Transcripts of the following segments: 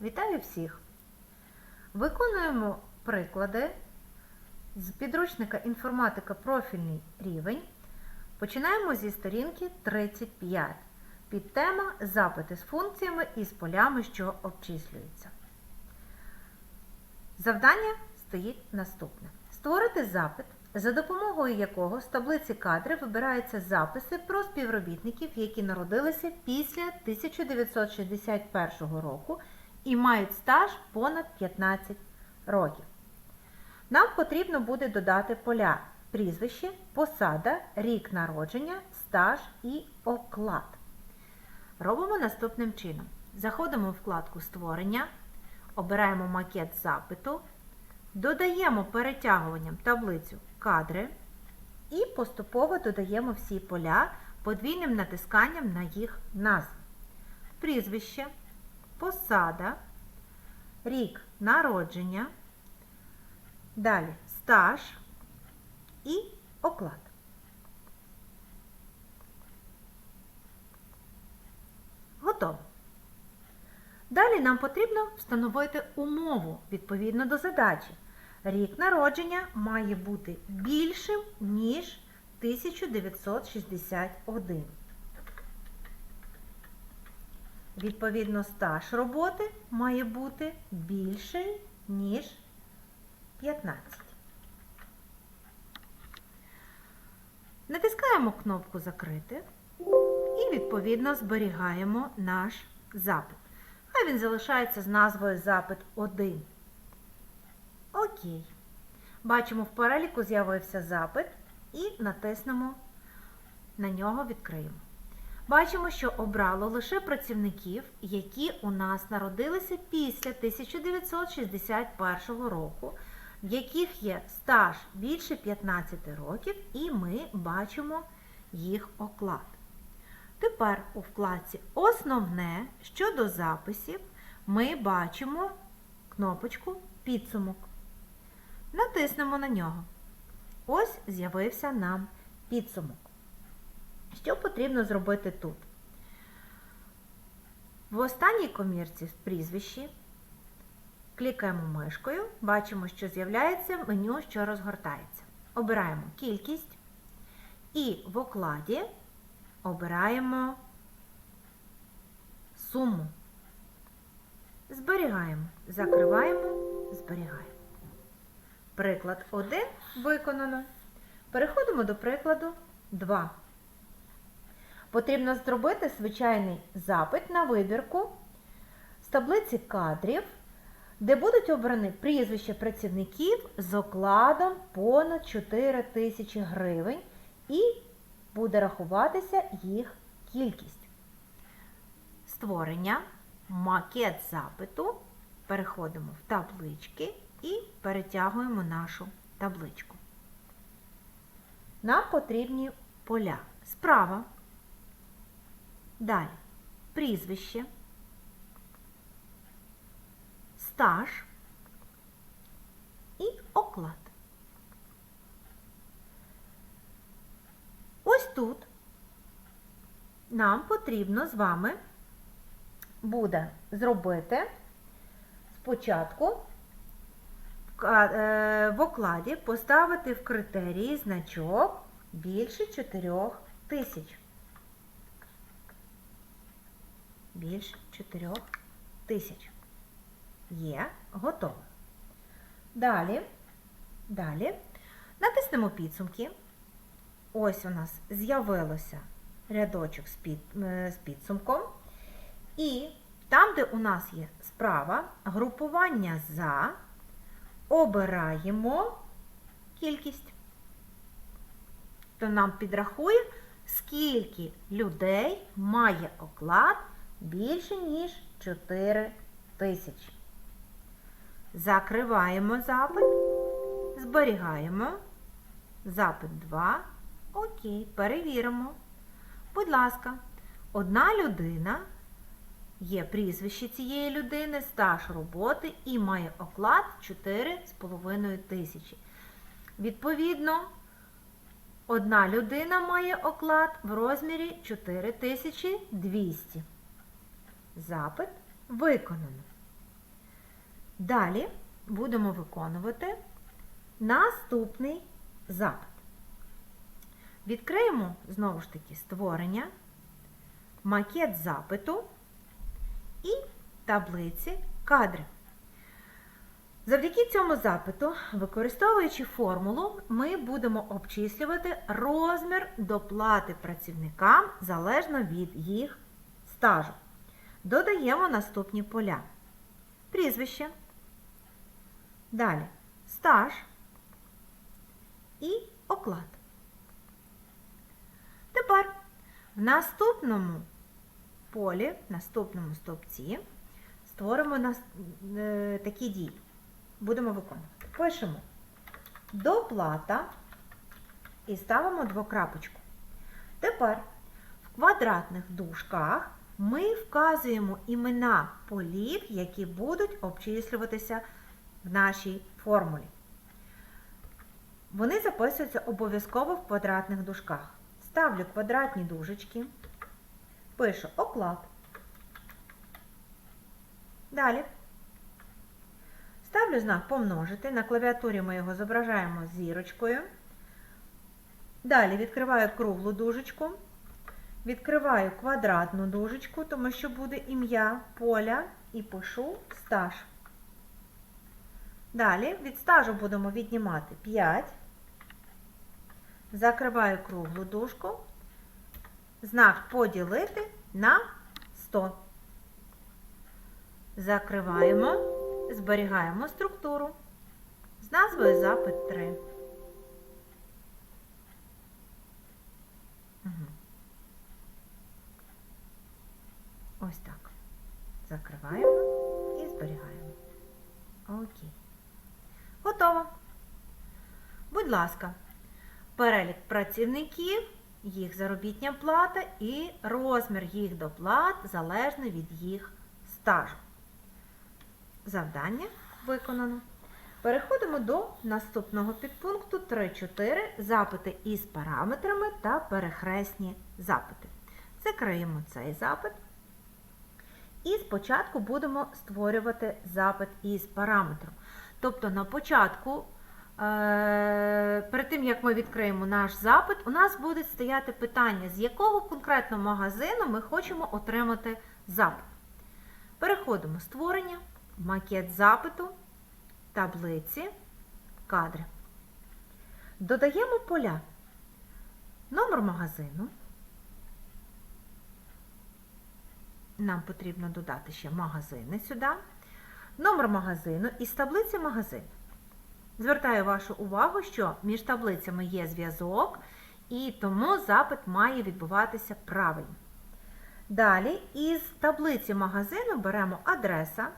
Вітаю всіх! Виконуємо приклади з підручника інформатика профільний рівень. Починаємо зі сторінки 35. Підтема Запити з функціями і з полями, що обчислюються. Завдання стоїть наступне: створити запит, за допомогою якого з таблиці кадри вибираються записи про співробітників, які народилися після 1961 року і мають стаж понад 15 років. Нам потрібно буде додати поля прізвище, посада, рік народження, стаж і оклад. Робимо наступним чином. Заходимо в вкладку Створення, обираємо макет запиту, додаємо перетягуванням таблицю кадри і поступово додаємо всі поля подвійним натисканням на їх назви. Прізвище, посада, рік народження, далі стаж і оклад. Готово. Далі нам потрібно встановити умову відповідно до задачі. Рік народження має бути більшим, ніж 1961. Відповідно, стаж роботи має бути більший, ніж 15. Натискаємо кнопку Закрити і, відповідно, зберігаємо наш запит. Хай він залишається з назвою Запит 1. Окей. Бачимо, в переліку з'явився запит і натиснемо на нього відкриємо. Бачимо, що обрало лише працівників, які у нас народилися після 1961 року, в яких є стаж більше 15 років, і ми бачимо їх оклад. Тепер у вкладці Основне щодо записів ми бачимо кнопочку Підсумок. Натиснемо на нього. Ось з'явився нам підсумок. Що потрібно зробити тут? В останній комірці в прізвищі клікаємо мишкою, бачимо, що з'являється меню, що розгортається. Обираємо кількість і в окладі обираємо суму. Зберігаємо, закриваємо, зберігаємо. Приклад 1 виконано. Переходимо до прикладу 2. Потрібно зробити звичайний запит на вибірку з таблиці кадрів, де будуть обрані прізвища працівників з окладом понад 4 тисячі гривень і буде рахуватися їх кількість. Створення, макет запиту. Переходимо в таблички і перетягуємо нашу табличку. Нам потрібні поля. Справа. Далі прізвище, стаж і оклад. Ось тут нам потрібно з вами буде зробити спочатку в окладі поставити в критерії значок більше 4 тисяч. Більше 4 тисяч. Є, готово. Далі, далі натиснемо підсумки. Ось у нас з'явилося рядочок з, під, з підсумком. І там, де у нас є справа, групування за, обираємо кількість. То нам підрахує, скільки людей має оклад більше, ніж 4 тисячі. Закриваємо запит, зберігаємо. Запит 2. Окей, перевіримо. Будь ласка, одна людина є прізвище цієї людини, стаж роботи і має оклад 4,5 тисячі. Відповідно, одна людина має оклад в розмірі 4200. Запит виконано. Далі будемо виконувати наступний запит. Відкриємо знову ж таки створення, макет запиту і таблиці кадрів. Завдяки цьому запиту, використовуючи формулу, ми будемо обчислювати розмір доплати працівникам залежно від їх стажу. Додаємо наступні поля. Прізвище. Далі стаж і оклад. Тепер в наступному полі, в наступному стовпці створимо е, такі дії. Будемо виконувати. Пишемо доплата і ставимо двокрапочку. Тепер в квадратних дужках ми вказуємо імена полів, які будуть обчислюватися в нашій формулі. Вони записуються обов'язково в квадратних дужках. Ставлю квадратні дужечки, пишу оклад. Далі ставлю знак помножити. На клавіатурі ми його зображаємо зірочкою. Далі відкриваю круглу дужечку. Відкриваю квадратну дужечку, тому що буде ім'я поля, і пишу стаж. Далі від стажу будемо віднімати 5. Закриваю круглу дужку. Знак поділити на 100. Закриваємо, зберігаємо структуру з назвою запит 3. Ось так. Закриваємо і зберігаємо. Окей. Готово. Будь ласка, перелік працівників, їх заробітня плата і розмір їх доплат залежно від їх стажу. Завдання виконано. Переходимо до наступного підпункту 3.4 запити із параметрами та перехресні запити. Закриємо цей запит. І спочатку будемо створювати запит із параметром. Тобто на початку, е, перед тим як ми відкриємо наш запит, у нас буде стояти питання, з якого конкретно магазину ми хочемо отримати запит. Переходимо створення, макет запиту, таблиці, кадри. Додаємо поля. Номер магазину. Нам потрібно додати ще магазини сюди. Номер магазину із таблиці магазин. Звертаю вашу увагу, що між таблицями є зв'язок, і тому запит має відбуватися правильно. Далі із таблиці магазину беремо адреса.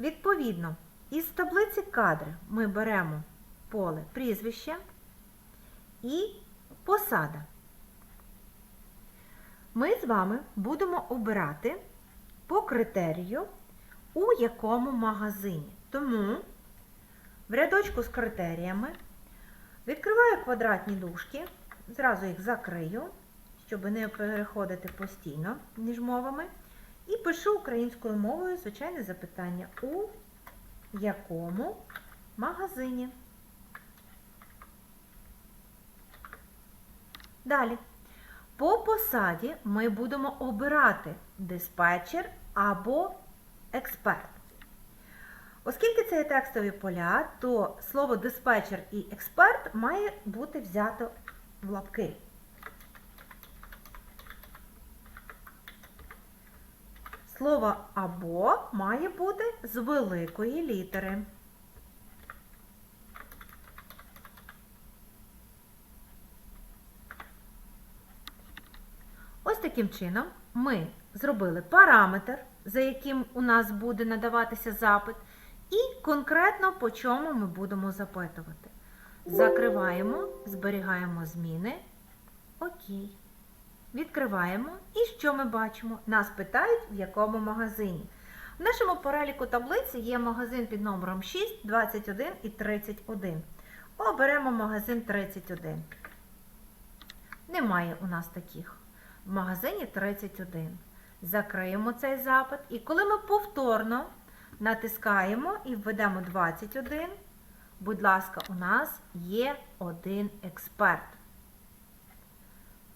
Відповідно, із таблиці кадри ми беремо поле прізвище і посада. Ми з вами будемо обирати по критерію, у якому магазині. Тому в рядочку з критеріями відкриваю квадратні дужки, зразу їх закрию, щоб не переходити постійно між мовами. І пишу українською мовою звичайне запитання, у якому магазині. Далі. По посаді ми будемо обирати диспетчер або експерт. Оскільки це є текстові поля, то слово диспетчер і експерт має бути взято в лапки. Слово або має бути з великої літери. Ось таким чином ми зробили параметр, за яким у нас буде надаватися запит, і конкретно по чому ми будемо запитувати. Закриваємо, зберігаємо зміни. Окей. Відкриваємо. І що ми бачимо? Нас питають, в якому магазині. В нашому переліку таблиці є магазин під номером 6, 21 і 31. Оберемо магазин 31. Немає у нас таких. В магазині 31. Закриємо цей запит. І коли ми повторно Натискаємо і введемо 21. Будь ласка, у нас є один експерт.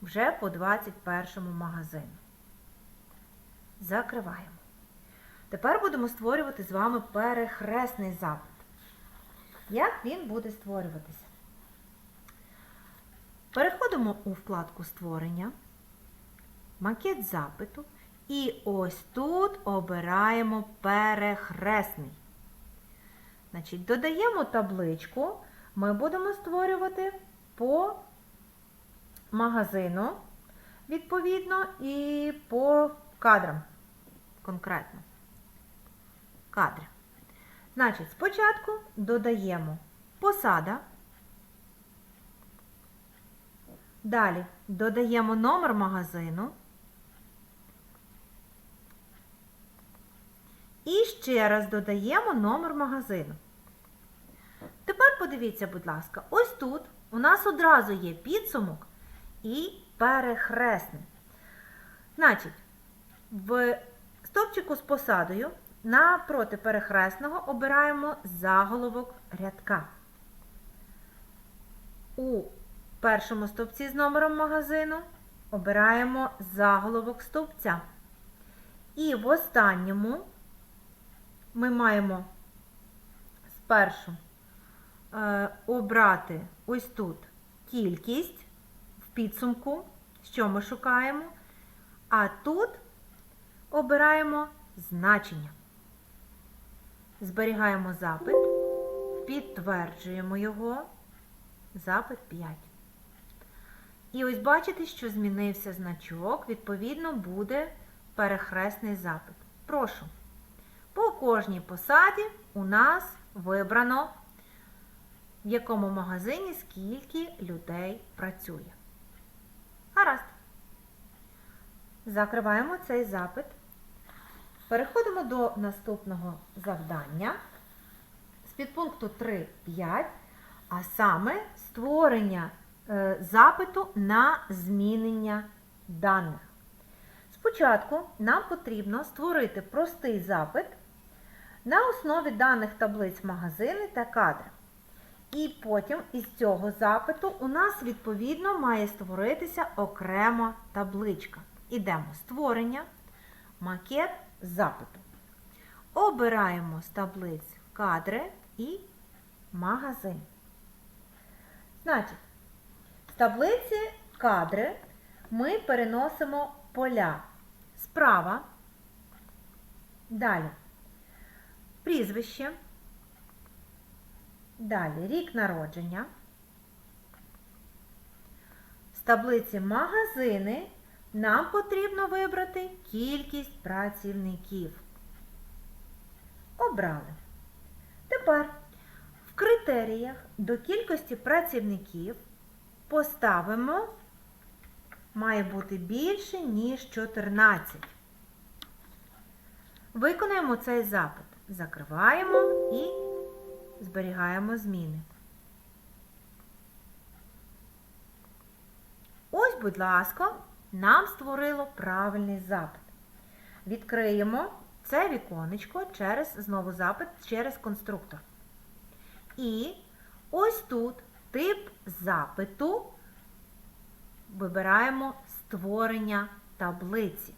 Вже по 21 магазину. Закриваємо. Тепер будемо створювати з вами перехресний запит. Як він буде створюватися? Переходимо у вкладку Створення, макет запиту. І ось тут обираємо перехресний. Значить, додаємо табличку. Ми будемо створювати по магазину, відповідно, і по кадрам конкретно. Кадри. Значить, спочатку додаємо посада. Далі додаємо номер магазину. І ще раз додаємо номер магазину. Тепер подивіться, будь ласка, ось тут у нас одразу є підсумок і перехресний. Значить, в стовпчику з посадою напроти перехресного обираємо заголовок рядка. У першому стовпці з номером магазину обираємо заголовок стовпця. І в останньому ми маємо спершу е, обрати ось тут кількість в підсумку, що ми шукаємо, а тут обираємо значення. Зберігаємо запит, підтверджуємо його, запит 5. І ось бачите, що змінився значок, відповідно, буде перехресний запит. Прошу. Кожній посаді у нас вибрано, в якому магазині скільки людей працює. Гаразд. Закриваємо цей запит. Переходимо до наступного завдання з підпункту 3.5, а саме створення е, запиту на змінення даних. Спочатку нам потрібно створити простий запит на основі даних таблиць магазини та кадри. І потім із цього запиту у нас, відповідно, має створитися окрема табличка. Ідемо створення, макет запиту. Обираємо з таблиць кадри і магазин. Значить, з таблиці кадри ми переносимо поля справа. Далі прізвище. Далі рік народження. З таблиці магазини нам потрібно вибрати кількість працівників. Обрали. Тепер в критеріях до кількості працівників поставимо, має бути більше, ніж 14. Виконуємо цей запит. Закриваємо і зберігаємо зміни. Ось, будь ласка, нам створило правильний запит. Відкриємо це віконечко через знову запит через конструктор. І ось тут тип запиту вибираємо створення таблиці.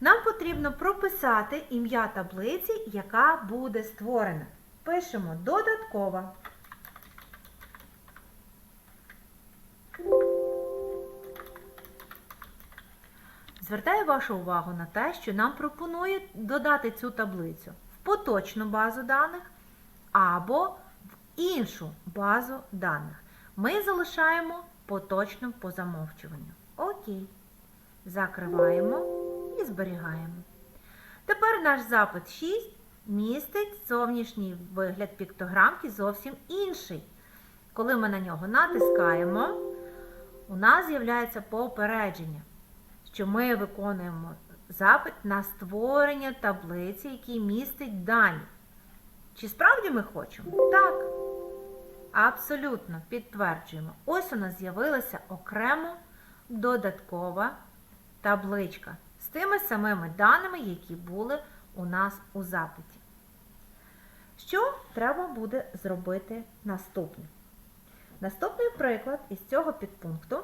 Нам потрібно прописати ім'я таблиці, яка буде створена. Пишемо додаткова. Звертаю вашу увагу на те, що нам пропонують додати цю таблицю в поточну базу даних або в іншу базу даних. Ми залишаємо поточну по замовчуванню. Окей. Закриваємо зберігаємо. Тепер наш запит 6 містить зовнішній вигляд піктограмки зовсім інший. Коли ми на нього натискаємо, у нас з'являється попередження, що ми виконуємо запит на створення таблиці, який містить дані. Чи справді ми хочемо? Так. Абсолютно підтверджуємо. Ось у нас з'явилася окремо додаткова табличка тими самими даними, які були у нас у запиті. Що треба буде зробити наступне? Наступний приклад із цього підпункту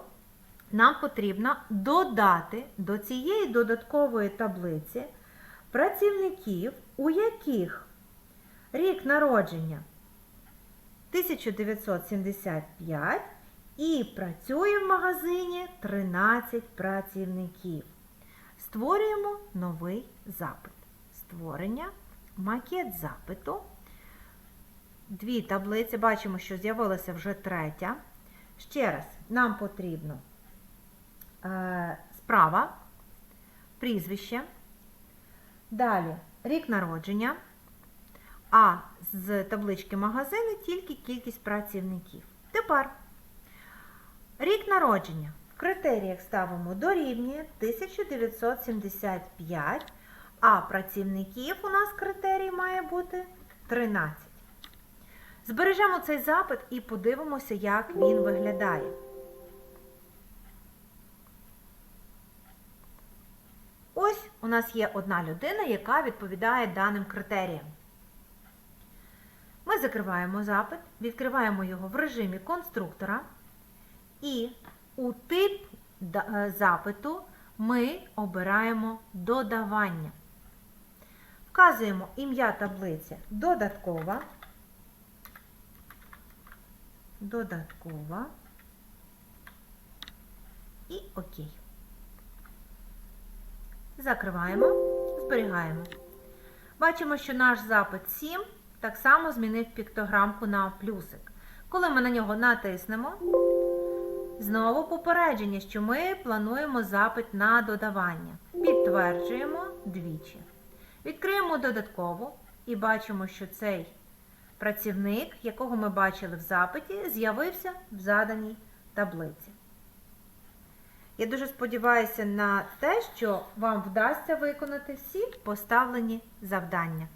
нам потрібно додати до цієї додаткової таблиці працівників, у яких рік народження 1975 і працює в магазині 13 працівників. Створюємо новий запит. Створення, макет запиту. Дві таблиці. Бачимо, що з'явилася вже третя. Ще раз, нам потрібно е, справа, прізвище. Далі рік народження. А з таблички магазини тільки кількість працівників. Тепер рік народження. Критеріях ставимо дорівнює 1975, а працівників у нас критерій має бути 13. Збережемо цей запит і подивимося, як він виглядає. Ось у нас є одна людина, яка відповідає даним критеріям. Ми закриваємо запит, відкриваємо його в режимі конструктора і у тип е, запиту ми обираємо додавання. Вказуємо ім'я таблиці додаткова. Додаткова. І ОК. Закриваємо, зберігаємо. Бачимо, що наш запит 7 так само змінив піктограмку на плюсик. Коли ми на нього натиснемо, знову попередження, що ми плануємо запит на додавання. Підтверджуємо двічі. Відкриємо додатково і бачимо, що цей працівник, якого ми бачили в запиті, з'явився в заданій таблиці. Я дуже сподіваюся на те, що вам вдасться виконати всі поставлені завдання.